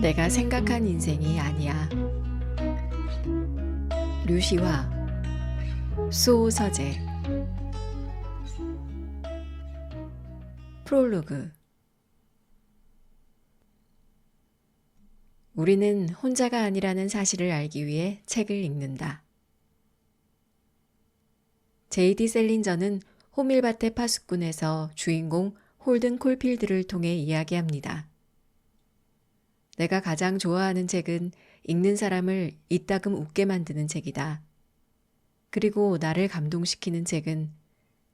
내가 생각한 인생이 아니야. 류시화 수호서재 프롤로그 우리는 혼자가 아니라는 사실을 알기 위해 책을 읽는다. 제이디 셀린저는 호밀바테 파수꾼에서 주인공 홀든 콜필드를 통해 이야기합니다. 내가 가장 좋아하는 책은 읽는 사람을 이따금 웃게 만드는 책이다. 그리고 나를 감동시키는 책은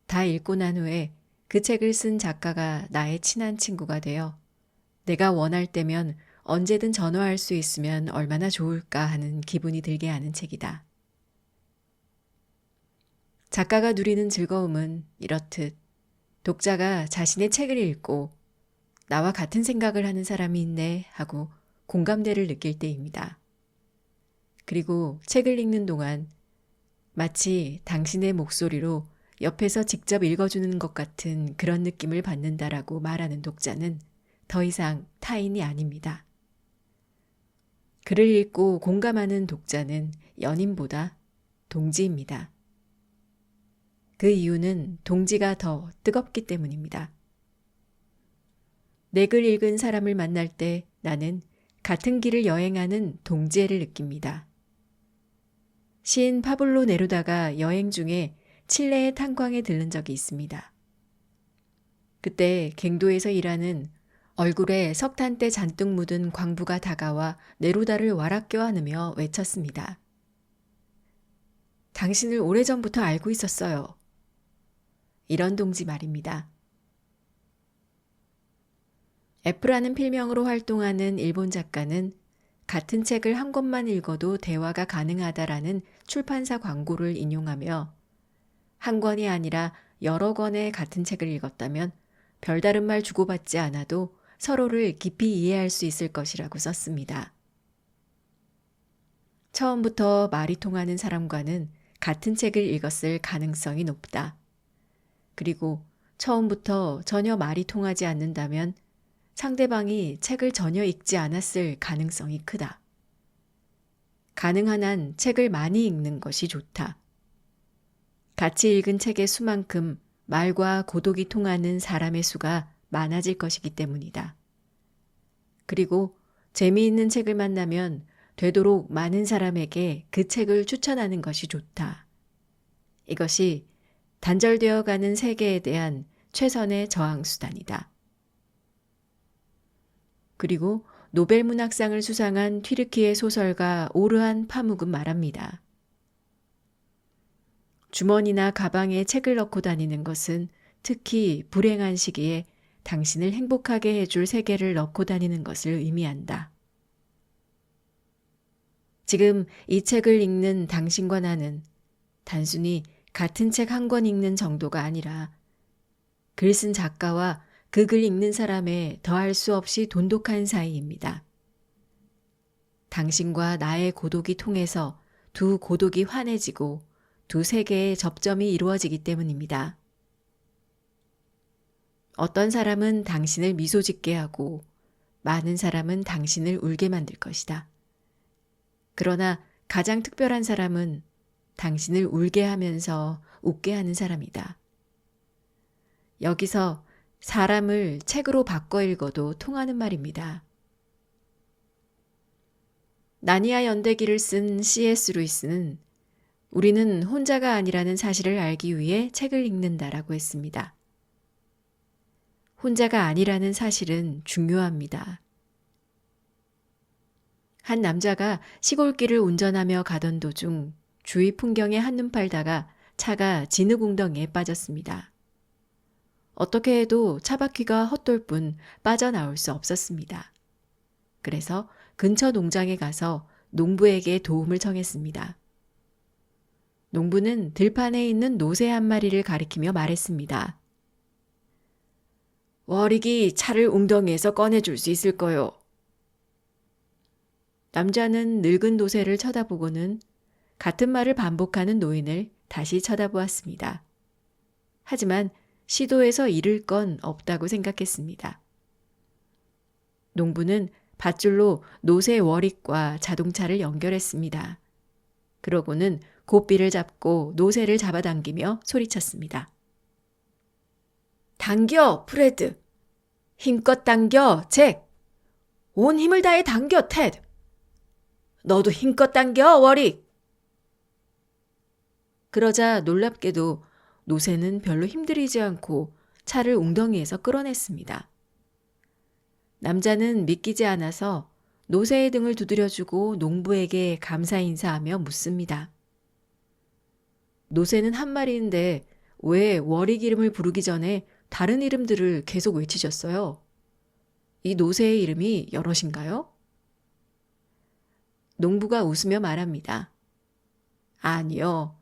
다 읽고 난 후에 그 책을 쓴 작가가 나의 친한 친구가 되어 내가 원할 때면 언제든 전화할 수 있으면 얼마나 좋을까 하는 기분이 들게 하는 책이다. 작가가 누리는 즐거움은 이렇듯 독자가 자신의 책을 읽고 나와 같은 생각을 하는 사람이 있네 하고 공감대를 느낄 때입니다. 그리고 책을 읽는 동안 마치 당신의 목소리로 옆에서 직접 읽어주는 것 같은 그런 느낌을 받는다라고 말하는 독자는 더 이상 타인이 아닙니다. 글을 읽고 공감하는 독자는 연인보다 동지입니다. 그 이유는 동지가 더 뜨겁기 때문입니다. 내 글 읽은 사람을 만날 때 나는 같은 길을 여행하는 동지애를 느낍니다. 시인 파블로 네루다가 여행 중에 칠레의 탄광에 들른 적이 있습니다. 그때 갱도에서 일하는 얼굴에 석탄때 잔뜩 묻은 광부가 다가와 네루다를 와락겨 안으며 외쳤습니다. 당신을 오래전부터 알고 있었어요. 이런 동지 말입니다. F라는 필명으로 활동하는 일본 작가는 같은 책을 한 권만 읽어도 대화가 가능하다라는 출판사 광고를 인용하며 한 권이 아니라 여러 권의 같은 책을 읽었다면 별다른 말 주고받지 않아도 서로를 깊이 이해할 수 있을 것이라고 썼습니다. 처음부터 말이 통하는 사람과는 같은 책을 읽었을 가능성이 높다. 그리고 처음부터 전혀 말이 통하지 않는다면 상대방이 책을 전혀 읽지 않았을 가능성이 크다. 가능한 한 책을 많이 읽는 것이 좋다. 같이 읽은 책의 수만큼 말과 고독이 통하는 사람의 수가 많아질 것이기 때문이다. 그리고 재미있는 책을 만나면 되도록 많은 사람에게 그 책을 추천하는 것이 좋다. 이것이 단절되어 가는 세계에 대한 최선의 저항 수단이다. 그리고 노벨 문학상을 수상한 튀르키의 소설가 오르한 파묵은 말합니다. 주머니나 가방에 책을 넣고 다니는 것은 특히 불행한 시기에 당신을 행복하게 해줄 세계를 넣고 다니는 것을 의미한다. 지금 이 책을 읽는 당신과 나는 단순히 같은 책 한 권 읽는 정도가 아니라 글쓴 작가와 그 글 읽는 사람의 더할 수 없이 돈독한 사이입니다. 당신과 나의 고독이 통해서 두 고독이 환해지고 두 세계의 접점이 이루어지기 때문입니다. 어떤 사람은 당신을 미소 짓게 하고 많은 사람은 당신을 울게 만들 것이다. 그러나 가장 특별한 사람은 당신을 울게 하면서 웃게 하는 사람이다. 여기서 사람을 책으로 바꿔 읽어도 통하는 말입니다. 나니아 연대기를 쓴 C.S. 루이스는 우리는 혼자가 아니라는 사실을 알기 위해 책을 읽는다라고 했습니다. 혼자가 아니라는 사실은 중요합니다. 한 남자가 시골길을 운전하며 가던 도중 주위 풍경에 한눈 팔다가 차가 진흙웅덩이에 빠졌습니다. 어떻게 해도 차바퀴가 헛돌 뿐 빠져나올 수 없었습니다. 그래서 근처 농장에 가서 농부에게 도움을 청했습니다. 농부는 들판에 있는 노새 한 마리를 가리키며 말했습니다. 월익이 차를 웅덩이에서 꺼내줄 수 있을 거요. 남자는 늙은 노새를 쳐다보고는 같은 말을 반복하는 노인을 다시 쳐다보았습니다. 하지만 시도해서 잃을 건 없다고 생각했습니다. 농부는 밧줄로 노새 워릭과 자동차를 연결했습니다. 그러고는 고삐를 잡고 노새를 잡아당기며 소리쳤습니다. 당겨, 프레드. 힘껏 당겨, 잭. 온 힘을 다해 당겨, 테드. 너도 힘껏 당겨, 워릭. 그러자 놀랍게도 노새는 별로 힘들이지 않고 차를 웅덩이에서 끌어냈습니다. 남자는 믿기지 않아서 노새의 등을 두드려주고 농부에게 감사 인사하며 묻습니다. 노새는 한 마리인데 왜 워릭 이름을 부르기 전에 다른 이름들을 계속 외치셨어요? 이 노새의 이름이 여럿인가요? 농부가 웃으며 말합니다. 아니요.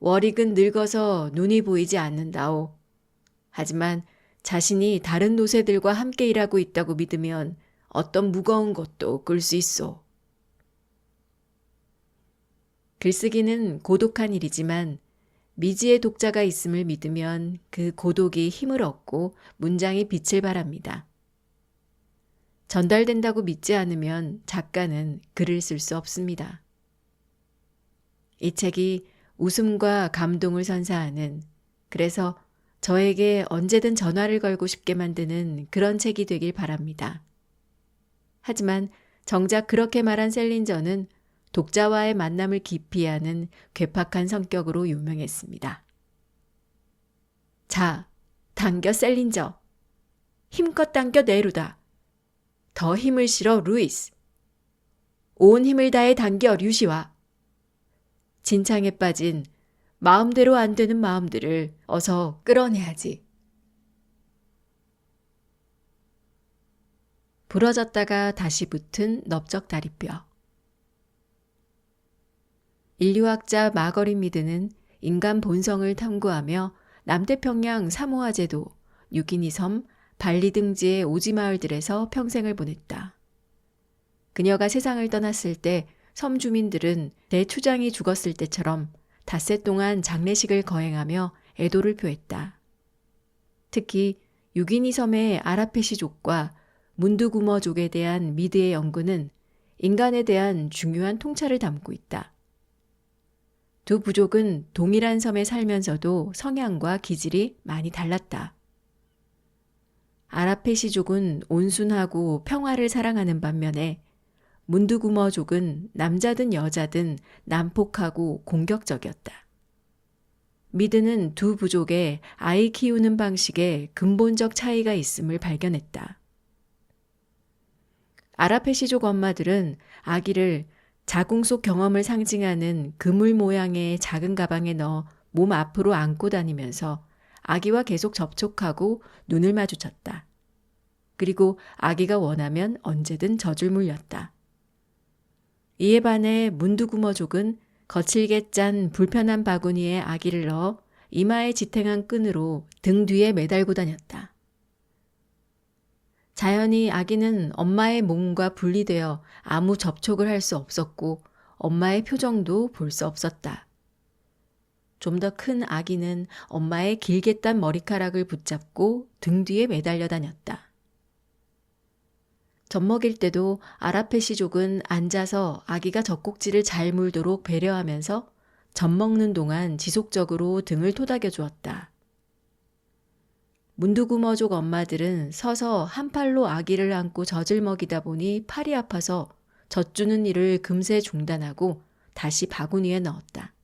워릭은 늙어서 눈이 보이지 않는다오. 하지만 자신이 다른 노새들과 함께 일하고 있다고 믿으면 어떤 무거운 것도 끌 수 있어. 글쓰기는 고독한 일이지만 미지의 독자가 있음을 믿으면 그 고독이 힘을 얻고 문장이 빛을 발합니다. 전달된다고 믿지 않으면 작가는 글을 쓸 수 없습니다. 이 책이 웃음과 감동을 선사하는 그래서 저에게 언제든 전화를 걸고 싶게 만드는 그런 책이 되길 바랍니다. 하지만 정작 그렇게 말한 셀린저는 독자와의 만남을 기피하는 괴팍한 성격으로 유명했습니다. 자, 당겨 셀린저. 힘껏 당겨 네루다. 더 힘을 실어 루이스. 온 힘을 다해 당겨 류시와. 진창에 빠진 마음대로 안 되는 마음들을 어서 끌어내야지. 부러졌다가 다시 붙은 넓적 다리뼈. 인류학자 마거린 미드는 인간 본성을 탐구하며 남태평양 사모아 제도, 유기니 섬, 발리 등지의 오지 마을들에서 평생을 보냈다. 그녀가 세상을 떠났을 때 섬 주민들은 대추장이 죽었을 때처럼 닷새 동안 장례식을 거행하며 애도를 표했다. 특히 유기니 섬의 아라페시족과 문두구머족에 대한 미드의 연구는 인간에 대한 중요한 통찰을 담고 있다. 두 부족은 동일한 섬에 살면서도 성향과 기질이 많이 달랐다. 아라페시족은 온순하고 평화를 사랑하는 반면에 문두구머족은 남자든 여자든 난폭하고 공격적이었다. 미드는 두 부족의 아이 키우는 방식에 근본적 차이가 있음을 발견했다. 아라페시족 엄마들은 아기를 자궁 속 경험을 상징하는 그물 모양의 작은 가방에 넣어 몸 앞으로 안고 다니면서 아기와 계속 접촉하고 눈을 마주쳤다. 그리고 아기가 원하면 언제든 젖을 물렸다. 이에 반해 문두구머족은 거칠게 짠 불편한 바구니에 아기를 넣어 이마에 지탱한 끈으로 등 뒤에 매달고 다녔다. 자연히 아기는 엄마의 몸과 분리되어 아무 접촉을 할 수 없었고 엄마의 표정도 볼 수 없었다. 좀 더 큰 아기는 엄마의 길게 딴 머리카락을 붙잡고 등 뒤에 매달려 다녔다. 젖 먹일 때도 아라페시족은 앉아서 아기가 젖꼭지를 잘 물도록 배려하면서 젖 먹는 동안 지속적으로 등을 토닥여 주었다. 문두구머족 엄마들은 서서 한 팔로 아기를 안고 젖을 먹이다 보니 팔이 아파서 젖 주는 일을 금세 중단하고 다시 바구니에 넣었다.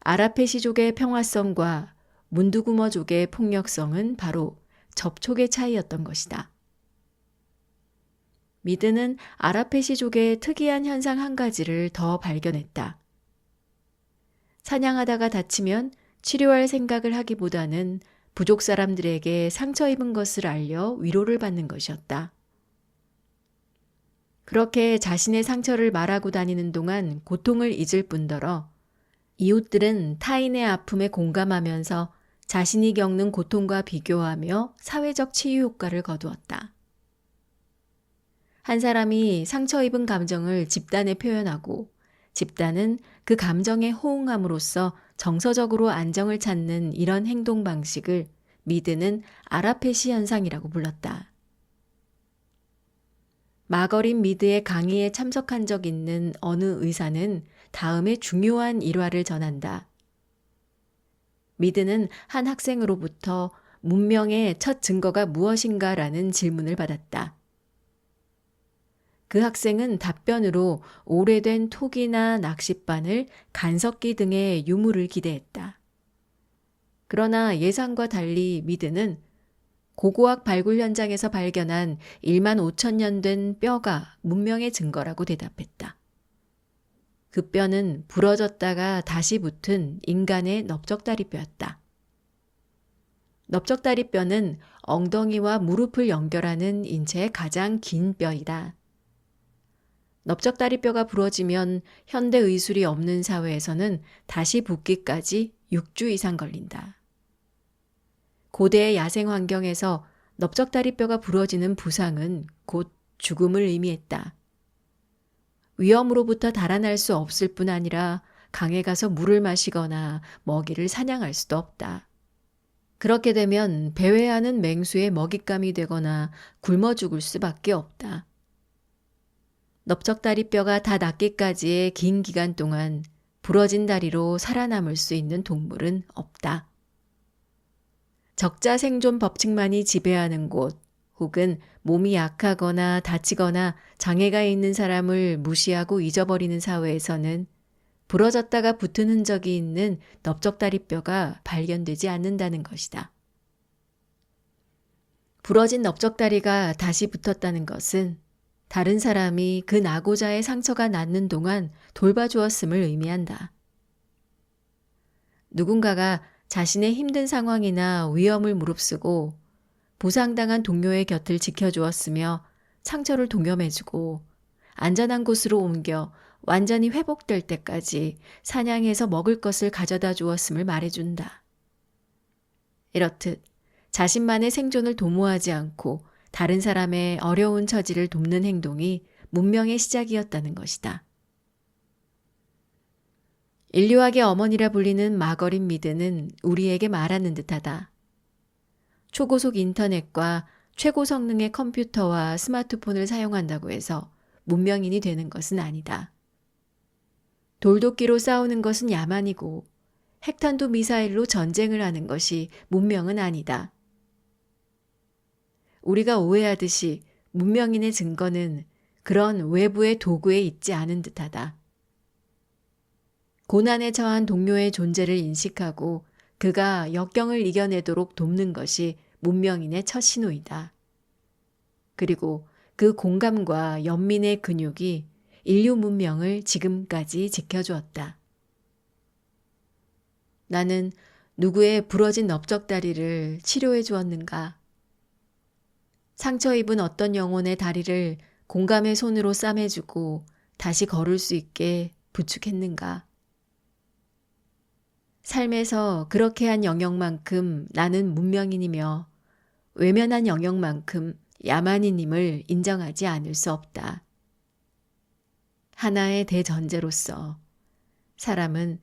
아라페시족의 평화성과 문두구머족의 폭력성은 바로 접촉의 차이였던 것이다. 미드는 아라페시족의 특이한 현상 한 가지를 더 발견했다. 사냥하다가 다치면 치료할 생각을 하기보다는 부족 사람들에게 상처 입은 것을 알려 위로를 받는 것이었다. 그렇게 자신의 상처를 말하고 다니는 동안 고통을 잊을 뿐더러 이웃들은 타인의 아픔에 공감하면서 자신이 겪는 고통과 비교하며 사회적 치유 효과를 거두었다. 한 사람이 상처 입은 감정을 집단에 표현하고 집단은 그 감정에 호응함으로써 정서적으로 안정을 찾는 이런 행동 방식을 미드는 아라페시 현상이라고 불렀다. 마거린 미드의 강의에 참석한 적 있는 어느 의사는 다음에 중요한 일화를 전한다. 미드는 한 학생으로부터 문명의 첫 증거가 무엇인가라는 질문을 받았다. 그 학생은 답변으로 오래된 톡이나 낚싯바늘, 간석기 등의 유물을 기대했다. 그러나 예상과 달리 미드는 고고학 발굴 현장에서 발견한 1만 5천 년 된 뼈가 문명의 증거라고 대답했다. 그 뼈는 부러졌다가 다시 붙은 인간의 넓적다리 뼈였다. 넓적다리 뼈는 엉덩이와 무릎을 연결하는 인체의 가장 긴 뼈이다. 넓적다리뼈가 부러지면 현대 의술이 없는 사회에서는 다시 붙기까지 6주 이상 걸린다. 고대의 야생 환경에서 넓적다리뼈가 부러지는 부상은 곧 죽음을 의미했다. 위험으로부터 달아날 수 없을 뿐 아니라 강에 가서 물을 마시거나 먹이를 사냥할 수도 없다. 그렇게 되면 배회하는 맹수의 먹잇감이 되거나 굶어 죽을 수밖에 없다. 넓적다리뼈가 다 낫기까지의 긴 기간 동안 부러진 다리로 살아남을 수 있는 동물은 없다. 적자 생존 법칙만이 지배하는 곳, 혹은 몸이 약하거나 다치거나 장애가 있는 사람을 무시하고 잊어버리는 사회에서는 부러졌다가 붙은 흔적이 있는 넓적다리뼈가 발견되지 않는다는 것이다. 부러진 넓적다리가 다시 붙었다는 것은 다른 사람이 그 나고자의 상처가 낫는 동안 돌봐주었음을 의미한다. 누군가가 자신의 힘든 상황이나 위험을 무릅쓰고 부상당한 동료의 곁을 지켜주었으며 상처를 동염해주고 안전한 곳으로 옮겨 완전히 회복될 때까지 사냥해서 먹을 것을 가져다 주었음을 말해준다. 이렇듯 자신만의 생존을 도모하지 않고 다른 사람의 어려운 처지를 돕는 행동이 문명의 시작이었다는 것이다. 인류학의 어머니라 불리는 마거린 미드는 우리에게 말하는 듯하다. 초고속 인터넷과 최고 성능의 컴퓨터와 스마트폰을 사용한다고 해서 문명인이 되는 것은 아니다. 돌도끼로 싸우는 것은 야만이고 핵탄두 미사일로 전쟁을 하는 것이 문명은 아니다. 우리가 오해하듯이 문명인의 증거는 그런 외부의 도구에 있지 않은 듯하다. 고난에 처한 동료의 존재를 인식하고 그가 역경을 이겨내도록 돕는 것이 문명인의 첫 신호이다. 그리고 그 공감과 연민의 근육이 인류 문명을 지금까지 지켜주었다. 나는 누구의 부러진 넓적다리를 치료해 주었는가? 상처 입은 어떤 영혼의 다리를 공감의 손으로 싸매주고 다시 걸을 수 있게 부축했는가? 삶에서 그렇게 한 영역만큼 나는 문명인이며 외면한 영역만큼 야만인임을 인정하지 않을 수 없다. 하나의 대전제로서 사람은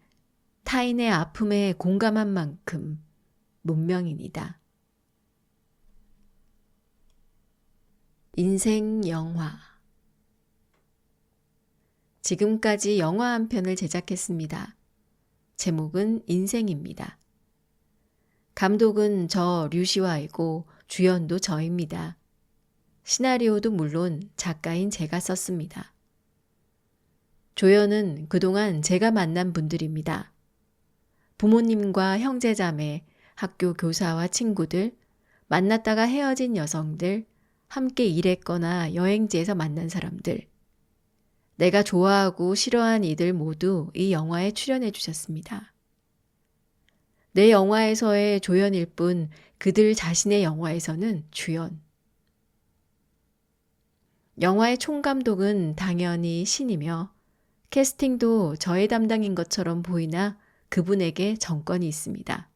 타인의 아픔에 공감한 만큼 문명인이다. 인생 영화 지금까지 영화 한 편을 제작했습니다. 제목은 인생입니다. 감독은 저 류시와이고 주연도 저입니다. 시나리오도 물론 작가인 제가 썼습니다. 조연은 그동안 제가 만난 분들입니다. 부모님과 형제자매, 학교 교사와 친구들, 만났다가 헤어진 여성들, 함께 일했거나 여행지에서 만난 사람들, 내가 좋아하고 싫어한 이들 모두 이 영화에 출연해 주셨습니다. 내 영화에서의 조연일 뿐 그들 자신의 영화에서는 주연. 영화의 총감독은 당연히 신이며 캐스팅도 저의 담당인 것처럼 보이나 그분에게 정권이 있습니다.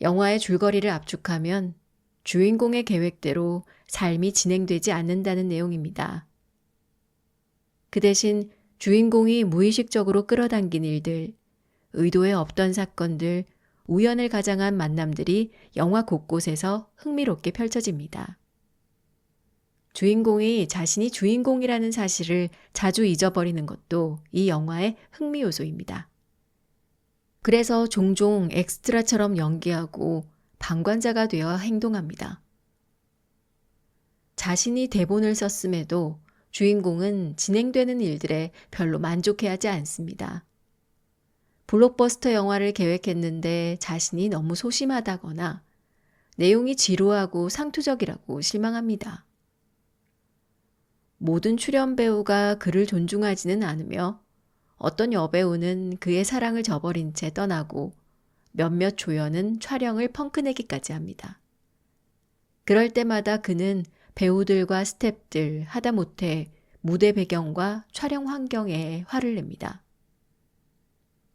영화의 줄거리를 압축하면 주인공의 계획대로 삶이 진행되지 않는다는 내용입니다. 그 대신 주인공이 무의식적으로 끌어당긴 일들, 의도에 없던 사건들, 우연을 가장한 만남들이 영화 곳곳에서 흥미롭게 펼쳐집니다. 주인공이 자신이 주인공이라는 사실을 자주 잊어버리는 것도 이 영화의 흥미 요소입니다. 그래서 종종 엑스트라처럼 연기하고 방관자가 되어 행동합니다. 자신이 대본을 썼음에도 주인공은 진행되는 일들에 별로 만족해하지 않습니다. 블록버스터 영화를 계획했는데 자신이 너무 소심하다거나 내용이 지루하고 상투적이라고 실망합니다. 모든 출연 배우가 그를 존중하지는 않으며 어떤 여배우는 그의 사랑을 저버린 채 떠나고 몇몇 조연은 촬영을 펑크내기까지 합니다. 그럴 때마다 그는 배우들과 스탭들 하다못해 무대 배경과 촬영 환경에 화를 냅니다.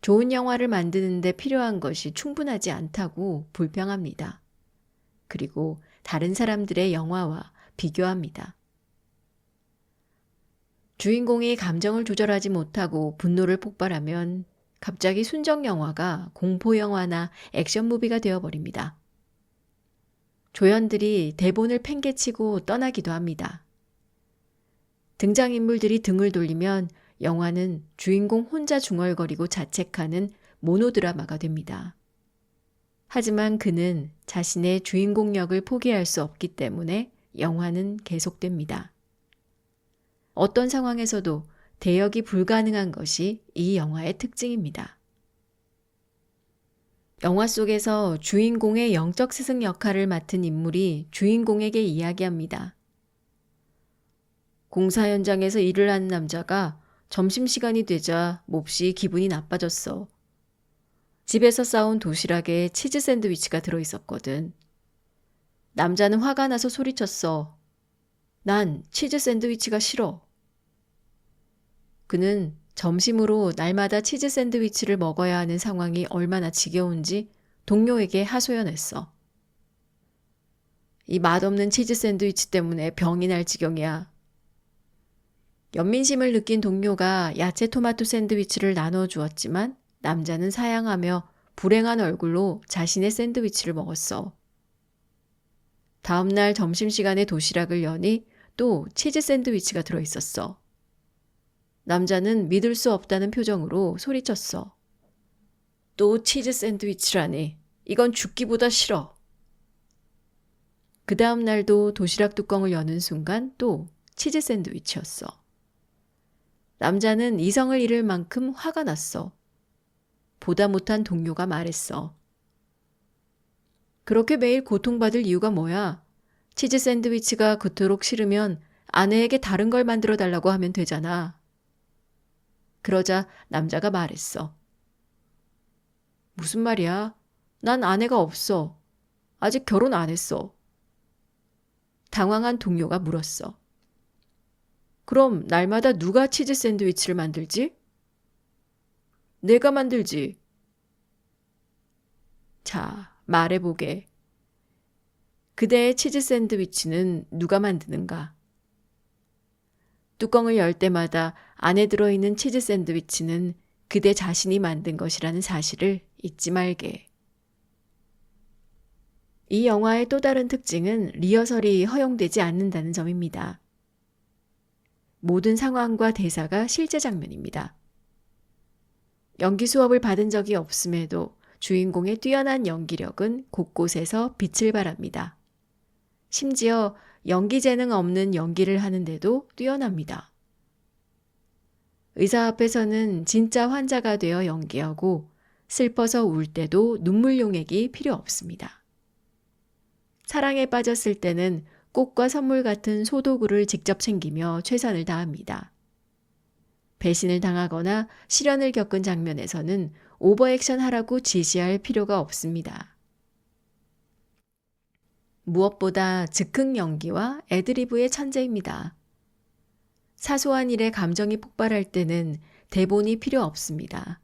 좋은 영화를 만드는데 필요한 것이 충분하지 않다고 불평합니다. 그리고 다른 사람들의 영화와 비교합니다. 주인공이 감정을 조절하지 못하고 분노를 폭발하면 갑자기 순정 영화가 공포 영화나 액션 무비가 되어버립니다. 조연들이 대본을 팽개치고 떠나기도 합니다. 등장인물들이 등을 돌리면 영화는 주인공 혼자 중얼거리고 자책하는 모노드라마가 됩니다. 하지만 그는 자신의 주인공 역을 포기할 수 없기 때문에 영화는 계속됩니다. 어떤 상황에서도 대역이 불가능한 것이 이 영화의 특징입니다. 영화 속에서 주인공의 영적 스승 역할을 맡은 인물이 주인공에게 이야기합니다. 공사 현장에서 일을 하는 남자가 점심시간이 되자 몹시 기분이 나빠졌어. 집에서 싸온 도시락에 치즈 샌드위치가 들어있었거든. 남자는 화가 나서 소리쳤어. 난 치즈 샌드위치가 싫어. 그는 점심으로 날마다 치즈 샌드위치를 먹어야 하는 상황이 얼마나 지겨운지 동료에게 하소연했어. 이 맛없는 치즈 샌드위치 때문에 병이 날 지경이야. 연민심을 느낀 동료가 야채 토마토 샌드위치를 나눠 주었지만 남자는 사양하며 불행한 얼굴로 자신의 샌드위치를 먹었어. 다음날 점심시간에 도시락을 여니 또 치즈 샌드위치가 들어있었어. 남자는 믿을 수 없다는 표정으로 소리쳤어. 또 치즈 샌드위치라니. 이건 죽기보다 싫어. 그 다음 날도 도시락 뚜껑을 여는 순간 또 치즈 샌드위치였어. 남자는 이성을 잃을 만큼 화가 났어. 보다 못한 동료가 말했어. 그렇게 매일 고통받을 이유가 뭐야? 치즈 샌드위치가 그토록 싫으면 아내에게 다른 걸 만들어 달라고 하면 되잖아. 그러자 남자가 말했어. 무슨 말이야? 난 아내가 없어. 아직 결혼 안 했어. 당황한 동료가 물었어. 그럼 날마다 누가 치즈 샌드위치를 만들지? 내가 만들지. 자, 말해보게. 그대의 치즈 샌드위치는 누가 만드는가? 뚜껑을 열 때마다 안에 들어있는 치즈 샌드위치는 그대 자신이 만든 것이라는 사실을 잊지 말게. 이 영화의 또 다른 특징은 리허설이 허용되지 않는다는 점입니다. 모든 상황과 대사가 실제 장면입니다. 연기 수업을 받은 적이 없음에도 주인공의 뛰어난 연기력은 곳곳에서 빛을 발합니다. 심지어 연기 재능 없는 연기를 하는데도 뛰어납니다. 의사 앞에서는 진짜 환자가 되어 연기하고 슬퍼서 울 때도 눈물 용액이 필요 없습니다. 사랑에 빠졌을 때는 꽃과 선물 같은 소도구를 직접 챙기며 최선을 다합니다. 배신을 당하거나 시련을 겪은 장면에서는 오버액션 하라고 지시할 필요가 없습니다. 무엇보다 즉흥 연기와 애드리브의 천재입니다. 사소한 일에 감정이 폭발할 때는 대본이 필요 없습니다.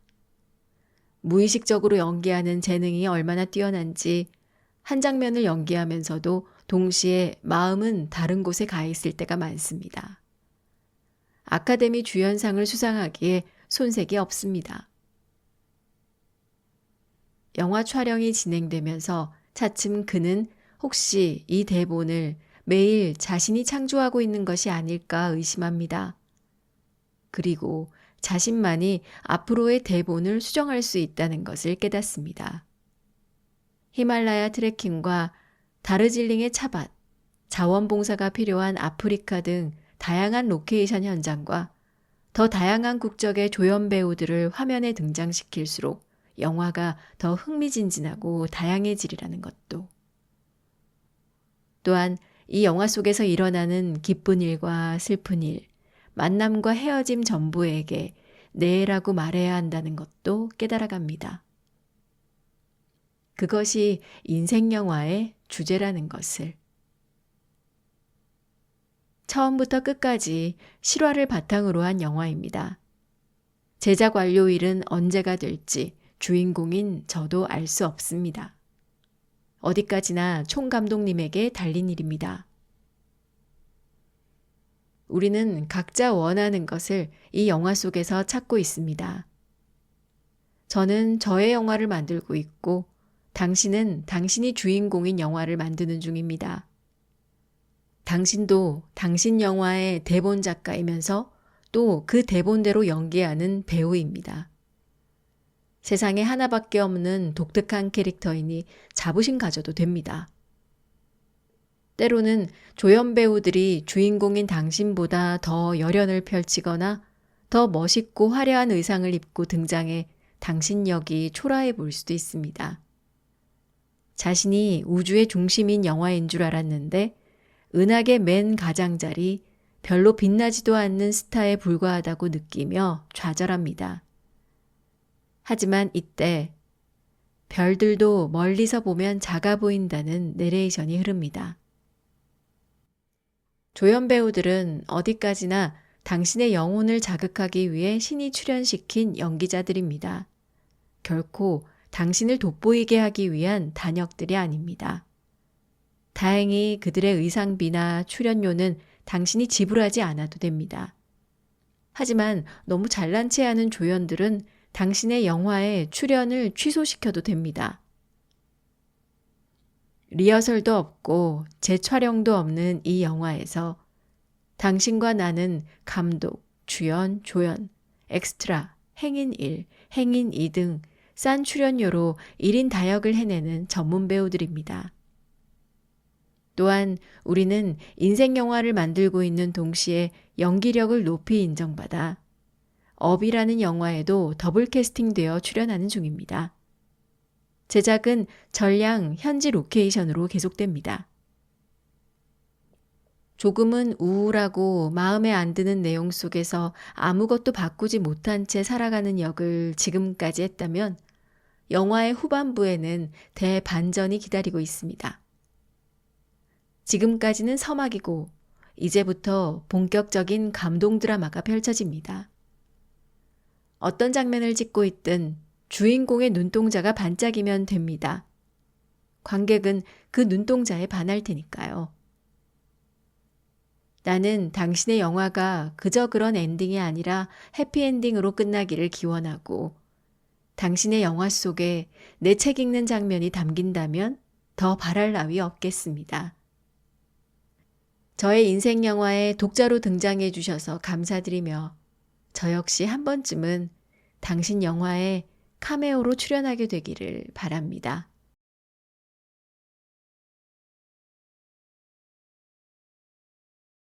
무의식적으로 연기하는 재능이 얼마나 뛰어난지 한 장면을 연기하면서도 동시에 마음은 다른 곳에 가 있을 때가 많습니다. 아카데미 주연상을 수상하기에 손색이 없습니다. 영화 촬영이 진행되면서 차츰 그는 혹시 이 대본을 매일 자신이 창조하고 있는 것이 아닐까 의심합니다. 그리고 자신만이 앞으로의 대본을 수정할 수 있다는 것을 깨닫습니다. 히말라야 트레킹과 다르질링의 차밭, 자원봉사가 필요한 아프리카 등 다양한 로케이션 현장과 더 다양한 국적의 조연 배우들을 화면에 등장시킬수록 영화가 더 흥미진진하고 다양해지리라는 것도. 또한 이 영화 속에서 일어나는 기쁜 일과 슬픈 일, 만남과 헤어짐 전부에게 네라고 말해야 한다는 것도 깨달아갑니다. 그것이 인생 영화의 주제라는 것을. 처음부터 끝까지 실화를 바탕으로 한 영화입니다. 제작 완료일은 언제가 될지 주인공인 저도 알 수 없습니다. 어디까지나 총 감독님에게 달린 일입니다. 우리는 각자 원하는 것을 이 영화 속에서 찾고 있습니다. 저는 저의 영화를 만들고 있고 당신은 당신이 주인공인 영화를 만드는 중입니다. 당신도 당신 영화의 대본 작가이면서 또 그 대본대로 연기하는 배우입니다. 세상에 하나밖에 없는 독특한 캐릭터이니 자부심 가져도 됩니다. 때로는 조연 배우들이 주인공인 당신보다 더 열연을 펼치거나 더 멋있고 화려한 의상을 입고 등장해 당신 역이 초라해 보일 수도 있습니다. 자신이 우주의 중심인 영화인 줄 알았는데 은하계 맨 가장자리 별로 빛나지도 않는 스타에 불과하다고 느끼며 좌절합니다. 하지만 이때 별들도 멀리서 보면 작아 보인다는 내레이션이 흐릅니다. 조연 배우들은 어디까지나 당신의 영혼을 자극하기 위해 신이 출연시킨 연기자들입니다. 결코 당신을 돋보이게 하기 위한 단역들이 아닙니다. 다행히 그들의 의상비나 출연료는 당신이 지불하지 않아도 됩니다. 하지만 너무 잘난 체 하는 조연들은 당신의 영화에 출연을 취소시켜도 됩니다. 리허설도 없고 재촬영도 없는 이 영화에서 당신과 나는 감독, 주연, 조연, 엑스트라, 행인 1, 행인 2 등 싼 출연료로 1인 다역을 해내는 전문 배우들입니다. 또한 우리는 인생 영화를 만들고 있는 동시에 연기력을 높이 인정받아 업이라는 영화에도 더블 캐스팅되어 출연하는 중입니다. 제작은 전량 현지 로케이션으로 계속됩니다. 조금은 우울하고 마음에 안 드는 내용 속에서 아무것도 바꾸지 못한 채 살아가는 역을 지금까지 했다면 영화의 후반부에는 대반전이 기다리고 있습니다. 지금까지는 서막이고 이제부터 본격적인 감동 드라마가 펼쳐집니다. 어떤 장면을 찍고 있든 주인공의 눈동자가 반짝이면 됩니다. 관객은 그 눈동자에 반할 테니까요. 나는 당신의 영화가 그저 그런 엔딩이 아니라 해피엔딩으로 끝나기를 기원하고 당신의 영화 속에 내 책 읽는 장면이 담긴다면 더 바랄 나위 없겠습니다. 저의 인생 영화에 독자로 등장해 주셔서 감사드리며 저 역시 한 번쯤은 당신 영화에 카메오로 출연하게 되기를 바랍니다.